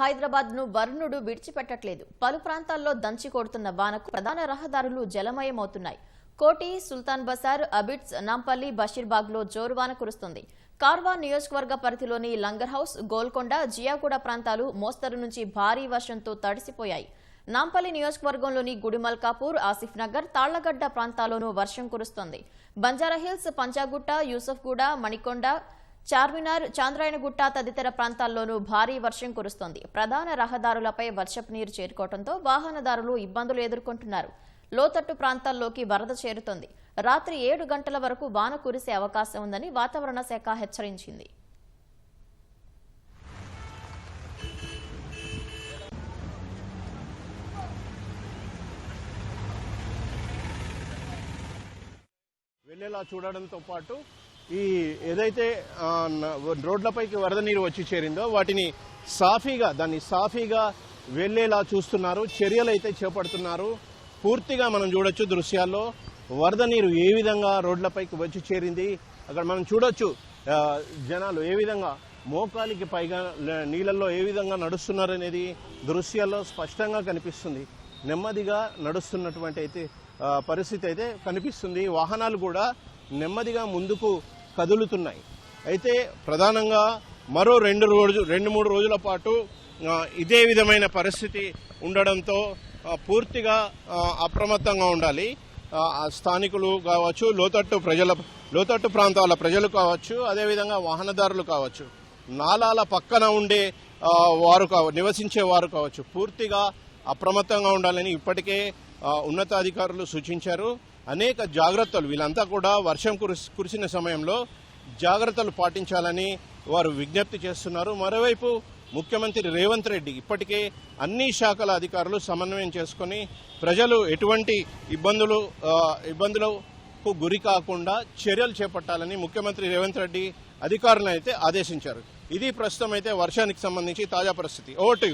హైదరాబాద్ను వరుణుడు విడిచిపెట్టట్లేదు. పలు ప్రాంతాల్లో దంచి కొడుతున్న వానకు ప్రధాన రహదారులు జలమయమవుతున్నాయి. కోటి సుల్తాన్ బసార్ అబిడ్స్ నాంపల్లి బషీర్బాగ్లో జోరువాన కురుస్తుంది. కార్వా నియోజకవర్గ పరిధిలోని లంగర్ హౌస్ గోల్కొండ జియాగూడ ప్రాంతాలు మోస్తరు నుంచి భారీ వర్షంతో తడిసిపోయాయి. నాంపల్లి నియోజకవర్గంలోని గుడిమల్కాపూర్ ఆసిఫ్ నగర్ తాళ్ళగడ్డ ప్రాంతాల్లోనూ వర్షం కురుస్తోంది. బంజారాహిల్స్ పంజాగుట్ట యూసఫ్గూడ మణికొండ చార్మినార్ చాంద్రాయణగుట్ట తదితర ప్రాంతాల్లోనూ భారీ వర్షం కురుస్తోంది. ప్రధాన రహదారులపై వర్షపు నీరు చేరుకోవడంతో వాహనదారులు ఇబ్బందులు ఎదుర్కొంటున్నారు. లోతట్టు ప్రాంతాల్లోకి వరద చేరుతోంది. రాత్రి ఏడు గంటల వరకు వాన కురిసే అవకాశం ఉందని వాతావరణ శాఖ హెచ్చరించింది. వెళ్ళేలా చూడడంతో పాటు ఈ ఏదైతే రోడ్లపైకి వరద నీరు వచ్చి చేరిందో వాటిని సాఫీగా దాన్ని సాఫీగా వెళ్ళేలా చూస్తున్నారు. చర్యలు అయితే చేపడుతున్నారు. పూర్తిగా మనం చూడొచ్చు దృశ్యాల్లో. వరద నీరు ఏ విధంగా రోడ్లపైకి వచ్చి చేరింది? అక్కడ మనం చూడొచ్చు జనాలు ఏ విధంగా మోకాలికి పైగా నీళ్ళల్లో ఏ విధంగా నడుస్తున్నారు అనేది దృశ్యాల్లో స్పష్టంగా కనిపిస్తుంది. నెమ్మదిగా నడుస్తున్నటువంటి అయితే పరిస్థితి అయితే కనిపిస్తుంది. వాహనాలు కూడా నెమ్మదిగా ముందుకు కదులుతున్నాయి. అయితే ప్రధానంగా మరో రెండు రోజు రెండు మూడు రోజుల పాటు ఇదే విధమైన పరిస్థితి ఉండడంతో పూర్తిగా అప్రమత్తంగా ఉండాలి. స్థానికులు కావచ్చు లోతట్టు ప్రజల లోతట్టు ప్రాంతాల ప్రజలు కావచ్చు అదేవిధంగా వాహనదారులు కావచ్చు నాలాల పక్కన ఉండే వారు కావచ్చు నివసించే వారు కావచ్చు పూర్తిగా అప్రమత్తంగా ఉండాలని ఇప్పటికే ఉన్నతాధికారులు సూచించారు. అనేక జాగ్రత్తలు వీళ్ళంతా కూడా వర్షం కురిసి కురిసిన సమయంలో జాగ్రత్తలు పాటించాలని వారు విజ్ఞప్తి చేస్తున్నారు. మరోవైపు ముఖ్యమంత్రి రేవంత్ రెడ్డి ఇప్పటికే అన్ని శాఖల అధికారులు సమన్వయం చేసుకొని ప్రజలు ఎటువంటి ఇబ్బందులు ఇబ్బందులకు గురి కాకుండా చర్యలు చేపట్టాలని ముఖ్యమంత్రి రేవంత్ రెడ్డి అధికారులను అయితే ఆదేశించారు. ఇది ప్రస్తుతం అయితే వర్షానికి సంబంధించి తాజా పరిస్థితి. ఓటు